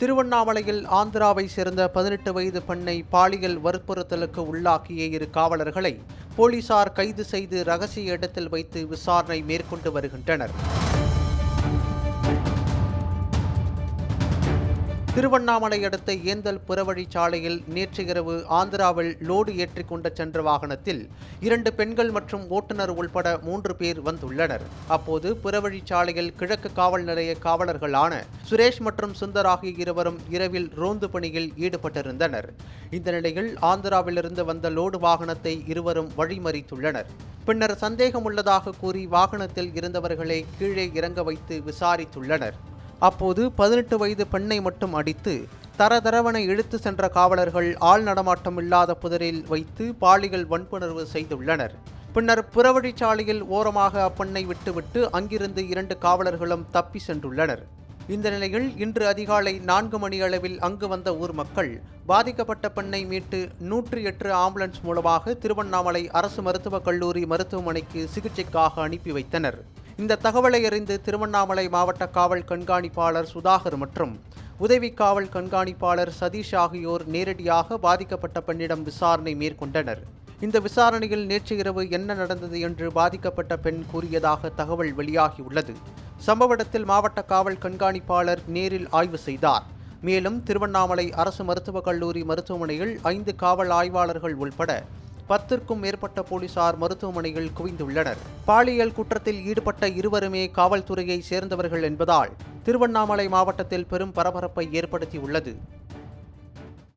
திருவண்ணாமலையில் ஆந்திராவை சேர்ந்த பதினெட்டு வயது பெண்ணை பாலியல் வற்புறுத்தலுக்கு உள்ளாக்கிய இரு காவலர்களை போலீசார் கைது செய்து ரகசிய இடத்தில் வைத்து விசாரணை மேற்கொண்டு வருகின்றனர். திருவண்ணாமலை அடுத்த ஏந்தல் புறவழிச்சாலையில் நேற்று இரவு ஆந்திராவில் லோடு ஏற்றிக் கொண்ட சென்ற வாகனத்தில் இரண்டு பெண்கள் மற்றும் ஓட்டுநர் உள்பட மூன்று பேர் வந்துள்ளனர். அப்போது புறவழிச்சாலையில் கிழக்கு காவல் நிலைய காவலர்களான சுரேஷ் மற்றும் சுந்தர் ஆகிய இருவரும் இரவில் ரோந்து பணியில் ஈடுபட்டிருந்தனர். இந்த நிலையில் ஆந்திராவிலிருந்து வந்த லோடு வாகனத்தை இருவரும் வழிமறித்துள்ளனர். பின்னர் சந்தேகம் உள்ளதாக கூறி வாகனத்தில் இருந்தவர்களை கீழே இறங்க வைத்து விசாரித்துள்ளனர். அப்போது பதினெட்டு வயது பெண்ணை மட்டும் அடித்து தரதரவன இழுத்து சென்ற காவலர்கள் ஆள் நடமாட்டம் இல்லாத புதரில் வைத்து பாலியல் வன்புணர்வு செய்துள்ளனர். பின்னர் புறவழிச்சாலையில் ஓரமாக அப்பெண்ணை விட்டுவிட்டு அங்கிருந்து இரண்டு காவலர்களும் தப்பி சென்றுள்ளனர். இந்த நிலையில் இன்று அதிகாலை நான்கு மணி அளவில் அங்கு வந்த ஊர் மக்கள் பாதிக்கப்பட்ட பெண்ணை மீட்டு நூற்றி எட்டு ஆம்புலன்ஸ் மூலமாக திருவண்ணாமலை அரசு மருத்துவக் கல்லூரி மருத்துவமனைக்கு சிகிச்சைக்காக அனுப்பி வைத்தனர். இந்த தகவலை அறிந்து திருவண்ணாமலை மாவட்ட காவல் கண்காணிப்பாளர் சுதாகர் மற்றும் உதவி காவல் கண்காணிப்பாளர் சதீஷ் ஆகியோர் நேரடியாக பாதிக்கப்பட்ட பெண்ணிடம் விசாரணை மேற்கொண்டனர். இந்த விசாரணையில் நேற்று இரவு என்ன நடந்தது என்று பாதிக்கப்பட்ட பெண் கூறியதாக தகவல் வெளியாகியுள்ளது. சம்பவ இடத்தில் மாவட்ட காவல் கண்காணிப்பாளர் நேரில் ஆய்வு செய்தார். மேலும் திருவண்ணாமலை அரசு மருத்துவக் கல்லூரி மருத்துவமனையில் ஐந்து காவல் ஆய்வாளர்கள் உள்பட பத்திற்கும் மேற்பட்ட போலீசார் மருத்துவமனையில் குவிந்துள்ளனர். பாலியல் குற்றத்தில் ஈடுபட்ட இருவருமே காவல்துறையை சேர்ந்தவர்கள் என்பதால் திருவண்ணாமலை மாவட்டத்தில் பெரும் பரபரப்பை ஏற்படுத்தியுள்ளது.